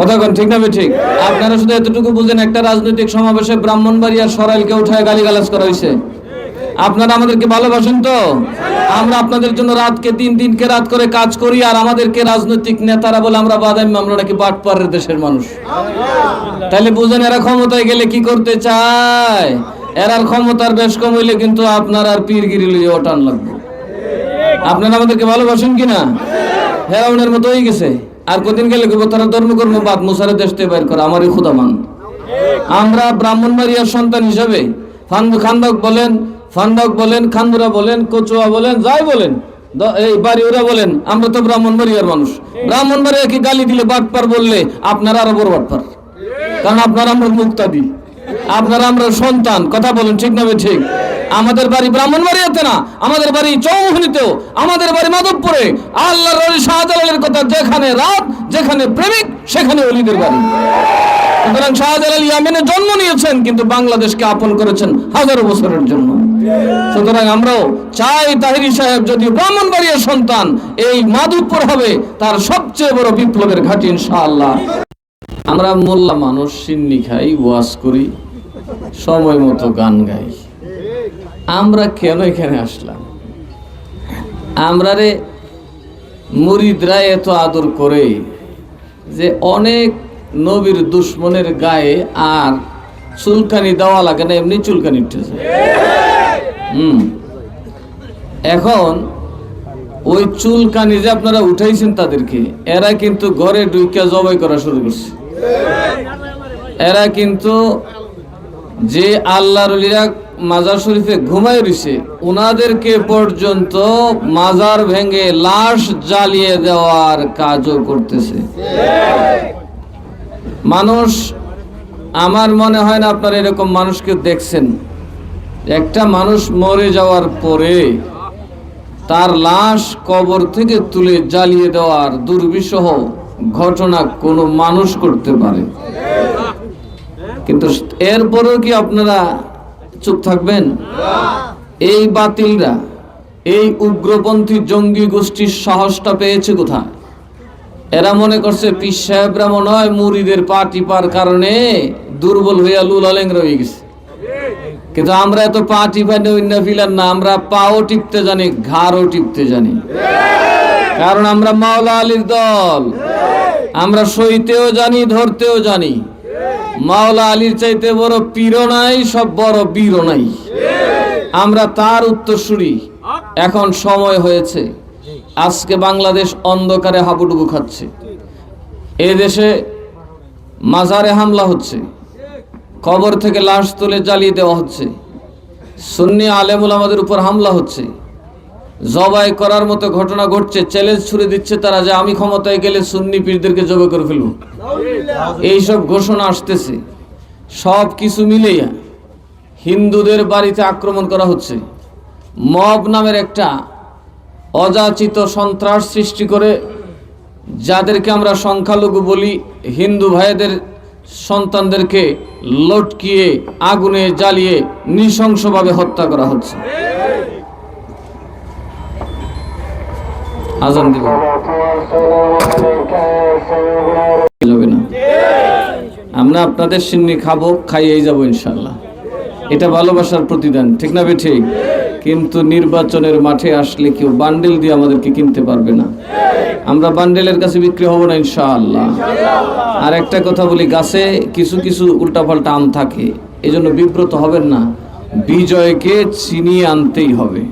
কথা কোন, ঠিক না ঠিক? আপনারা শুধু এতটুকু বুঝেন, একটা রাজনৈতিক সমাবেশে ব্রাহ্মণবাড়িয়ার সরাইলকে উঠায় গালিগালাজ করা হয়েছে আপনারা আমাদেরকে ভালোবাসেন তো? আমরা আপনাদের জন্য রাতকে দিন দিনকে রাত করে কাজ করি, আর আমাদেরকে রাজনৈতিক নেতারা বলে আমরা বাদামি, আমরা নাকি বাটপাড়ের দেশের মানুষ। তাহলে বুঝেন এরা ক্ষমতায় গেলে কি করতে চায়? এরার ক্ষমতার বেশ কম হইলে কিন্তু আপনার আর পীরগিরি লিয়ে ওটান লাগবে। আপনারা আমাদেরকে ভালোবাসেন কিনা? হেরাউনের মতো হয়ে গেছে। আর কদিন গেলে তারা ধর্মকর্ম বাদ, মুসারে দেশতে বের করে, আমারই ক্ষুদামান আমরা ব্রাহ্মণবাড়িয়ার সন্তান হিসাবে খান্দক বলেন, ফান্দক বলেন, খান্দুরা বলেন, কচুয়া বলেন, যাই বলেন এই বাড়িওরা বলেন, আমরা তো ব্রাহ্মণবাড়িয়ার মানুষ। ব্রাহ্মণবাড়িয়া কি গালি দিলে বাটপার বললে, আপনারা আরও বড় বাটপার। কারণ আপনারা আমরা মুক্তাদি। আপনারা আমরা সন্তান, কথা বলেন ঠিক না ঠিক? আমাদের বাড়ি ব্রাহ্মণবাড়িয়াতে না, আমাদের বাড়ি চৌমুহনীতেও, আমাদের বাড়ি মাধবপুরে আল্লাহ রলি শাহজালালের কথা যেখানে রাত, যেখানে প্রেমিক, সেখানে অলিদের বাড়ি। সুতরাং শাহজালাল ইয়ামেনে জন্ম নিয়েছেন, কিন্তু বাংলাদেশকে আপন করেছেন হাজারো বছরের জন্য। সুতরাং আমরাও চাই তাহিরি সাহেব যদি ব্রাহ্মণবাড়িয়ার সন্তান, এই মাধবপুর হবে তার সবচেয়ে বড় বিপ্লবের ঘাটি, ইনশাআল্লাহ। আমরা মোল্লা মানুষ, সিন্নি খাই, ওয়াজ করি, সময় মতো গান গাই। আমরা কেন এখানে আসলাম? আমরা রে মুরিদরা এত আদর করে যে অনেক নবীর দুশ্মনের গায়ে আর চুলকানি দেওয়া লাগে না, এমনি চুলকানি উঠেছে হুম। এখন ওই চুলকানি যে আপনারা উঠাইছেন তাদেরকে, এরা কিন্তু ঘরে ডুইকা জবাই করা শুরু করছে। এরা কিন্তু যে আল্লাহর মাজার শরীফে ঘুমাই রইছে ওনাদেরকে পর্যন্ত মাজার ভেঙে লাশ জ্বালিয়ে দেওয়ার কাজও করতেছে। মানুষ, আমার মনে হয় না আপনারা এরকম মানুষকে দেখছেন। একটা মানুষ মরে যাওয়ার পরে তার লাশ কবর থেকে তুলে জ্বালিয়ে দেওয়ার দুর্বিষহ ঘটনা কোনো মানুষ করতে পারে। কিন্তু এরপরেও কি আপনারা চুপ থাকবেন? এই বাতিলরা, এই উগ্রপন্থী জঙ্গি গোষ্ঠীর সাহসটা পেয়েছে কোথায়? এরা মনে করছে পিস সাহেবরা মনে হয় মুড়িদের পা টিপার কারণে দুর্বল হইয়া লুলা লেংরা হয়ে গেছে। কিন্তু আমরা এত পা টিপা নৈন্য ফিলার না, আমরা পাও টিপতে জানি, ঘাড়ও টিপতে জানি। কারণ আমরা মাওলা আলীর দল। আমরা সইতেও জানি, ধরতেও জানি। মাওলা আলীর চাইতে বড় পীরও নাই, সব বড় বীরও নাই। আমরা তার উত্তরসূরি। এখন সময় হয়েছে। আজকে বাংলাদেশ অন্ধকারে হাবুডুবু খাচ্ছে। এ দেশে মাজারে হামলা হচ্ছে। কবর থেকে লাশ তুলে জ্বালিয়ে দেওয়া হচ্ছে। সুন্নি আলেমুল আমাদের উপর হামলা হচ্ছে। জবাই করার মতো ঘটনা ঘটছে চ্যালেঞ্জ ছুড়ে দিচ্ছে তারা যে আমি ক্ষমতায় গেলে সুন্নি পীরদেরকে জবাই করে ফেলব। এইসব ঘোষণা আসতেছে। সব কিছু মিলেইয়া হিন্দুদের বাড়িতে আক্রমণ করা হচ্ছে। মব নামের একটা অযাচিত সন্ত্রাস সৃষ্টি করে যাদেরকে আমরা সংখ্যালঘু বলি হিন্দু ভাইদের সন্তানদেরকে লটকিয়ে, আগুনে জ্বালিয়ে নৃশংসভাবে হত্যা করা হচ্ছে। আজান দিব। আমরা আপনাদের সিন্নি খাব, খাইয়েই যাব ইনশাল্লাহ এটা ভালোবাসার প্রতিদান, ঠিক না ঠিক কিন্তু নির্বাচনের মাঠে আসলে কেউ বান্ডেল দিয়ে আমাদেরকে কিনতে পারবে না। আমরা বান্ডেলের কাছে বিক্রি হব না ইনশাআল্লাহ। আর একটা কথা বলি, গাছে কিছু কিছু উল্টাপাল্টা আম থাকে এই জন্য বিব্রত হবেন না। বিজয়কে চিনিয়ে আনতেই হবে।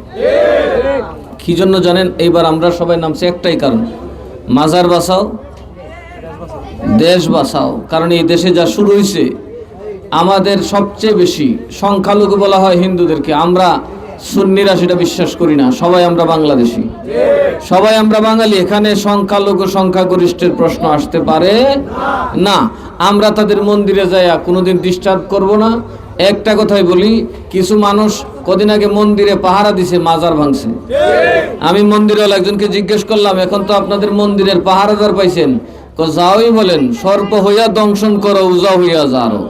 কি জন্য জানেন? এইবার আমরা সবাই নামছি একটাই কারণ। মাজার বাঁচাও, দেশ বাঁচাও। কারণ এই দেশে যা শুরু হয়েছে, আমাদের সবচেয়ে বেশি সংখ্যালঘু বলা হয় হিন্দুদেরকে। আমরা সুন্নিরা সেটা বিশ্বাস করি না। সবাই আমরা বাংলাদেশি। সবাই আমরা বাঙালি। এখানে সংখ্যালঘু, সংখ্যাগরিষ্ঠের প্রশ্ন আসতে পারে না। আমরা তাদের মন্দিরে যাইয়া কোনোদিন ডিস্টার্ব করব না। একটা কথাই বলি, কিছু মানুষ কদিন আগে মন্দিরে পাহারা দিছে, মাজার ভাঙছে। আমি মন্দিরে একজনকে জিজ্ঞেস করলাম, এখন তো আপনাদের মন্দিরের পাহারাদার পাইছেন? যাওই বলেন, সর্প হইয়া দংশন করো, উজা হইয়া যারো।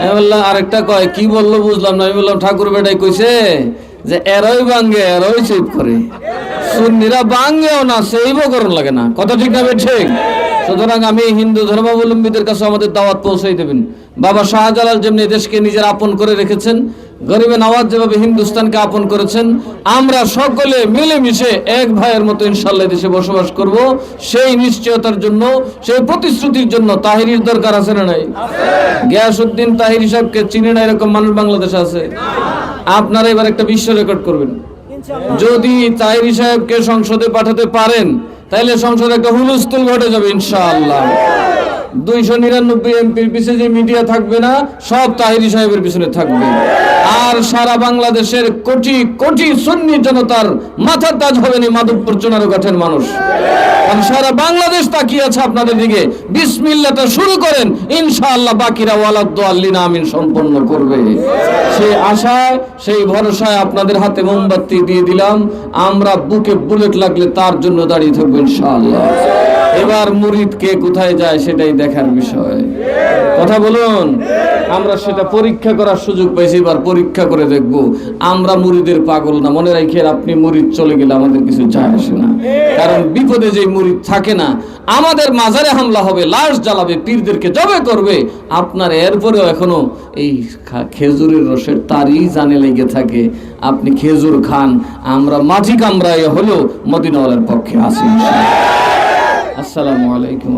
আমি বললাম, আরেকটা কয়, কি বলল বুঝলাম না। আমি বললাম, ঠাকুর বেটাই কইছে যে, এরই ভাঙ্গে এরই চুপ করে। সুন্নিরা ভাঙ্গেও না সেইব করণ লাগে না। কথা ঠিক না ঠিক সুতরাং আমি হিন্দু ধর্মাবলম্বীদের কাছে আমাদের দাওয়াত পৌঁছাই দেবেন বাবা শাহজালাল যেমনি দেশকে নিজের আপন করে রেখেছেন গরিবে নওয়াজ যেভাবে হিন্দুস্তানকে আপন করেছেন, আমরা সকলে মিলেমিশে এক ভাইয়ের মতো ইনশাল্লাহ দেশে বসবাস করব। সেই নিশ্চয়তার জন্য, সেই প্রতিশ্রুতির জন্য তাহিরির দরকার আছে না নাই? গিয়াসউদ্দিন তাহিরি সাহেবকে চিনে না এরকম মানুষ বাংলাদেশে আছে? আপনারা এবার একটা বিশ্ব রেকর্ড করবেন। যদি তাহিরি সাহেবকে সংসদে পাঠাতে পারেন তাহলে সংসদে একটা হুলস্থুল ঘটে যাবে ইনশাআল্লাহ। দুইশো নিরানব্বই এমপির পিছনে যে মিডিয়া থাকবে না, সব তাহিরি সাহেবের পিছনে থাকবে। আর সারা বাংলাদেশের কোটি কোটি সুন্নি জনতার মাথার তাজ মাধবপুর মানুষ। সারা বাংলাদেশ তাকিয়ে আছে আপনাদের দিকে। বিসমিল্লাটা শুরু করেন, ইনশাআল্লাহ বাকিরা ওয়ালাদ্দুয়াল্লিনা আমিন সম্পন্ন করবে। সেই আশায়, সেই ভরসায় আপনাদের হাতে মোমবাতি দিয়ে দিলাম। আমরা বুকে বুলেট লাগলে তার জন্য দাঁড়িয়ে থাকব ইনশাআল্লাহ। এবার মুরিদ কে কোথায় যায় সেটাই দেখার বিষয়। কথা বলুন। আমরা সেটা পরীক্ষা করার সুযোগ পাইছি, এবার পরীক্ষা করে দেখব। আমরা মুরিদের পাগল না। মনে রাখেন, আপনি মুরিদ চলে গেলে আমাদের কিছু যায় আসে না। কারণ বিপদে যে মুরিদ থাকে না, আমাদের মাজারে হামলা হবে, লাশ জ্বালাবে, পীরদেরকে জবে করবে। আপনার এরপরেও এখনও এই খেজুরের রসের তারই জানে লেগে থাকে। আপনি খেজুর খান, আমরা মাঝি কামড়াই হলেও মদিনাওয়ালার পক্ষে আসি আসসালামু আলাইকুম